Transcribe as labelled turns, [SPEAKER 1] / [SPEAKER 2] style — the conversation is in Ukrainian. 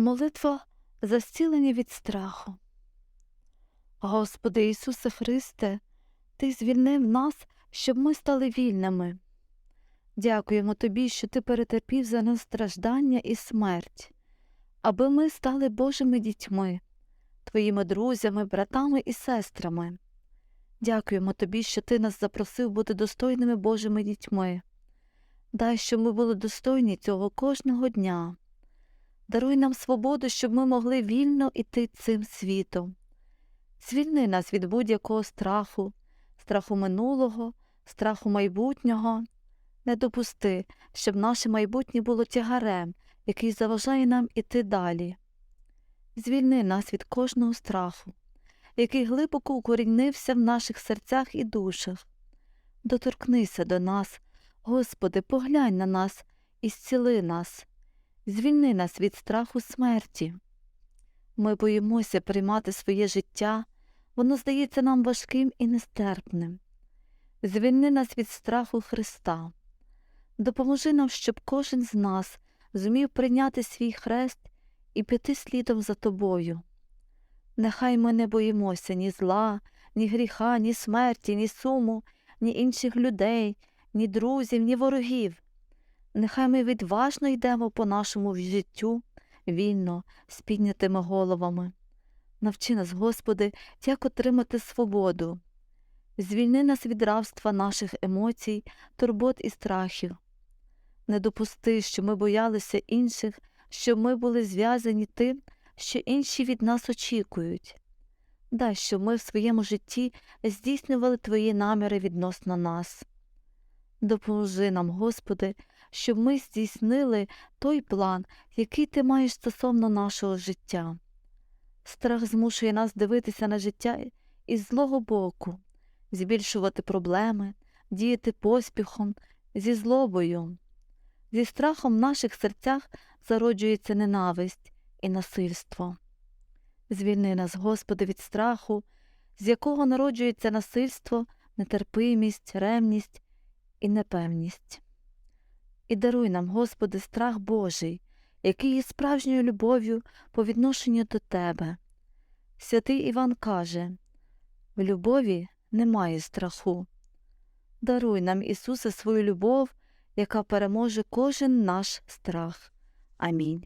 [SPEAKER 1] Молитва за від страху. Господи Ісусе Христе, Ти звільнив нас, щоб ми стали вільними. Дякуємо Тобі, що Ти перетерпів за нас страждання і смерть, аби ми стали Божими дітьми, Твоїми друзями, братами і сестрами. Дякуємо Тобі, що Ти нас запросив бути достойними Божими дітьми. Дай, щоб ми були достойні цього кожного дня. Даруй нам свободу, щоб ми могли вільно іти цим світом. Звільни нас від будь-якого страху, страху минулого, страху майбутнього. Не допусти, щоб наше майбутнє було тягарем, який заважає нам іти далі. Звільни нас від кожного страху, який глибоко укорінився в наших серцях і душах. Доторкнися до нас, Господи, поглянь на нас і зціли нас, звільни нас від страху смерті. Ми боїмося приймати своє життя, воно здається нам важким і нестерпним. Звільни нас від страху Христа. Допоможи нам, щоб кожен з нас зумів прийняти свій хрест і піти слідом за тобою. Нехай ми не боїмося ні зла, ні гріха, ні смерті, ні суму, ні інших людей, ні друзів, ні ворогів. Нехай ми відважно йдемо по нашому життю вільно, з піднятими головами. Навчи нас, Господи, як отримати свободу. Звільни нас від рабства наших емоцій, турбот і страхів. Не допусти, що ми боялися інших, щоб ми були зв'язані тим, що інші від нас очікують. Дай, щоб ми в своєму житті здійснювали Твої наміри відносно нас. Допоможи нам, Господи, щоб ми здійснили той план, який Ти маєш стосовно нашого життя. Страх змушує нас дивитися на життя із злого боку, збільшувати проблеми, діяти поспіхом, зі злобою. Зі страхом в наших серцях зароджується ненависть і насильство. Звільни нас, Господи, від страху, з якого народжується насильство, нетерпимість, ревність і непевність. І даруй нам, Господи, страх Божий, який є справжньою любов'ю по відношенню до Тебе. Святий Іван каже в любові немає страху. Даруй нам, Ісусе, свою любов, яка переможе кожен наш страх. Амінь.